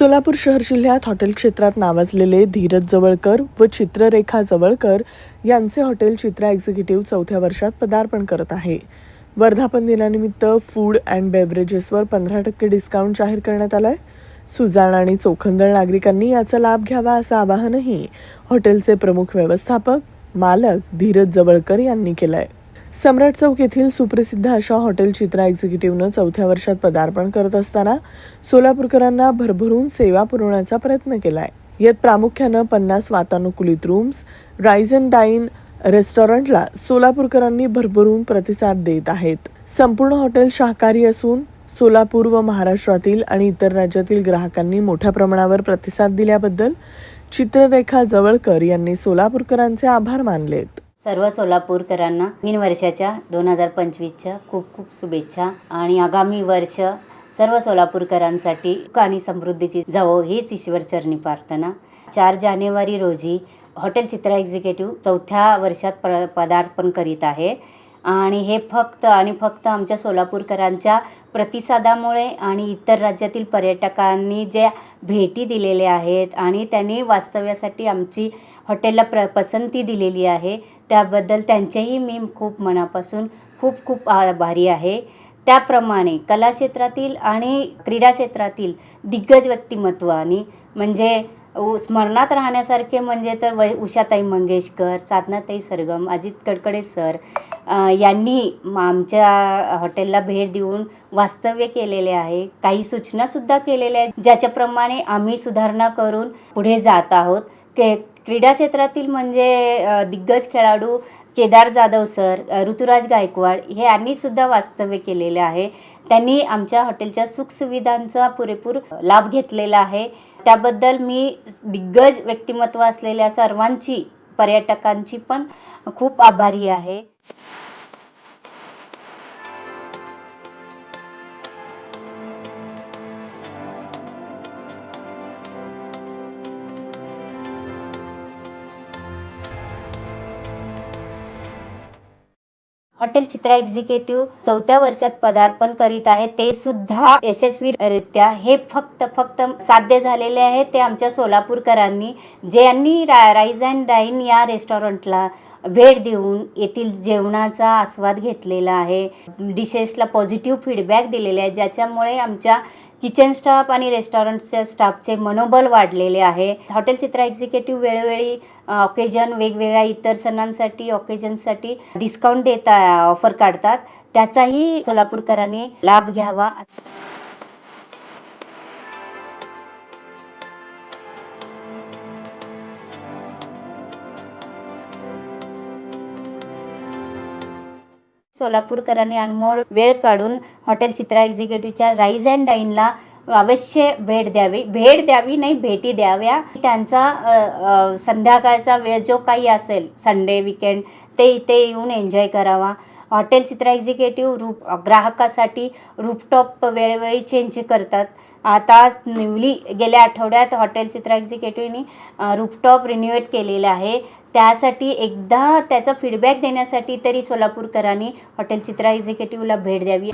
सोलापूर शहर जिल्ह्यात हॉटेल क्षेत्रात नावाजलेले धीरज जवळकर व चित्ररेखा जवळकर यांचे हॉटेल चित्रा एक्झिक्युटिव्ह चौथ्या वर्षात पदार्पण करत आहे. वर्धापन दिनानिमित्त फूड अँड बेव्हरेजेसवर पंधरा टक्के डिस्काउंट जाहीर करण्यात आलाय. सुजाण आणि चोखंदळ नागरिकांनी याचा लाभ घ्यावा असं आवाहनही हॉटेलचे प्रमुख व्यवस्थापक मालक धीरज जवळकर यांनी केलं आहे सम्राट चौक येथील सुप्रसिद्ध अशा हॉटेल चित्रा एक्झिक्युटिव्हनं चौथ्या वर्षात पदार्पण करत असताना सोलापूरकरांना भरभरून सेवा पुरवण्याचा प्रयत्न केलाय. यात प्रामुख्यानं पन्नास वातानुकूलित रूम्स राईज अँड डाईन रेस्टॉरंटला सोलापूरकरांनी भरभरून प्रतिसाद देत आहेत. संपूर्ण हॉटेल शाकाहारी असून सोलापूर व महाराष्ट्रातील आणि इतर राज्यातील ग्राहकांनी मोठ्या प्रमाणावर प्रतिसाद दिल्याबद्दल चित्ररेखा जवळकर यांनी सोलापूरकरांचे आभार मानलेत. सर्व सोलापूरकरांना नवीन वर्षाच्या दोन हजार पंचवीसच्या खूप खूप शुभेच्छा आणि आगामी वर्ष सर्व सोलापूरकरांसाठी आणि समृद्धीची जावो हीच ईश्वर चरणी प्रार्थना. चार जानेवारी रोजी हॉटेल चित्रा एक्झिक्युटिव्ह चौथ्या वर्षात प्र पदार्पण करीत आहे. आणि हे फक्त आणि फक्त आमच्या सोलापूरकरांच्या प्रतिसादामुळे आणि इतर राज्यातील पर्यटकांनी ज्या भेटी दिलेल्या आहेत आणि त्यांनी वास्तव्यासाठी आमची हॉटेलला प्र पसंती दिलेली आहे त्याबद्दल त्यांचेही मी खूप मनापासून खूप खूप आभारी आहे. त्याप्रमाणे कला क्षेत्रातील आणि क्रीडा क्षेत्रातील दिग्गज व्यक्तिमत्वानी म्हणजे उ- स्मरणात राहण्यासारखे म्हणजे तर वै उषाताई मंगेशकर साधनाताई सरगम अजित कडकडे सर यांनी आमच्या हॉटेलला भेट देऊन वास्तव्य केलेले आहे. काही सूचनासुद्धा केलेल्या आहेत ज्याच्याप्रमाणे आम्ही सुधारणा करून पुढे जात आहोत. के क्रीडा क्षेत्रातील म्हणजे दिग्गज खेळाडू केदार जाधव सर ऋतुराज गायकवाड हे यांनीसुद्धा वास्तव्य केलेलं आहे. त्यांनी आमच्या हॉटेलच्या सुखसुविधांचा पुरेपूर लाभ घेतलेला आहे. त्याबद्दल मी दिग्गज व्यक्तिमत्व असलेल्या सर्वांची पर्यटकांची पण खूप आभारी आहे. हॉटेल चित्रा एक्झिक्युटिव्ह चौथ्या वर्षात पदार्पण करीत आहे. ते सुद्धा यशस्वीरित्या हे फक्त फक्त साध्य झालेले आहे. ते आमच्या सोलापूरकरांनी ज्यांनी रा राईज अँड डाईन या रेस्टॉरंटला भेट देऊन येथील जेवणाचा आस्वाद घेतलेला आहे. डिशेसला पॉझिटिव्ह फीडबॅक दिलेले आहे. ज्याच्यामुळे आमच्या किचन स्टाफ आणि रेस्टॉरंटच्या स्टाफचे मनोबल वाढलेले आहे. हॉटेल चित्रा एक्झिक्युटिव्ह वेळोवेळी ऑकेजन वेगवेगळ्या इतर सणांसाठी ऑकेजनसाठी डिस्काउंट देता ऑफर काढतात. त्याचाही सोलापूरकरांनी लाभ घ्यावा. सोलापूरकरांनी अनमोल वेळ काढून हॉटेल चित्रा एक्झिक्युटिव्हच्या राईज अँड डाईनला अवश्य भेट द्यावी. भेट द्यावी नाही भेटी द्याव्या. त्यांचा संध्याकाळचा वेळ जो काही असेल संडे विकेंड ते इथे येऊन एन्जॉय करावा. हॉटेल चित्रा एक्झिक्युटिव्ह रूप ग्राहकासाठी रूपटॉप वेळोवेळी चेंज करतात. आता निवली गेल्या आठवड्यात हॉटेल चित्रा एक्झिक्युटिव्हनी रूपटॉप रिन्युएट केलेलं आहे. त्यासाठी एकदा त्याचा फीडबॅक देण्यासाठी तरी सोलापूरकरांनी हॉटेल चित्रा एक्झिक्युटिव्हला भेट द्यावी.